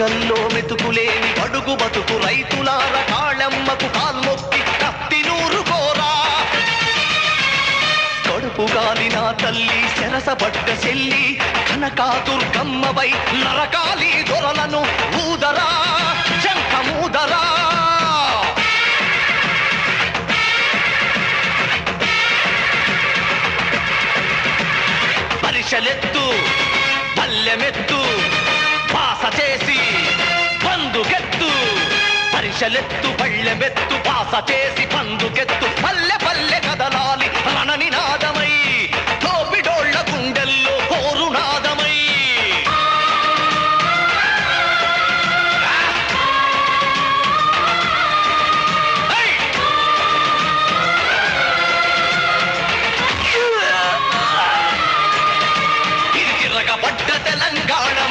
బతుకల్లో మెతుకులేని అడుగు బతుకు రైతులార కాళమ్మకు కాల్మొక్కి కత్తి నూరు కోరా. కడుపు గాలిన తల్లి శరసబడ్డ చెల్లి కనకాదుర్గమ్మవై నరకాలి దొరలను ఊదరా శంఖమూదరా పరిశలెత్తు పల్లెమెత్తు చేసి పందుకెత్తు. పరిశలెత్తు పళ్ళెమెత్తు పాస చేసి పందుకెత్తు.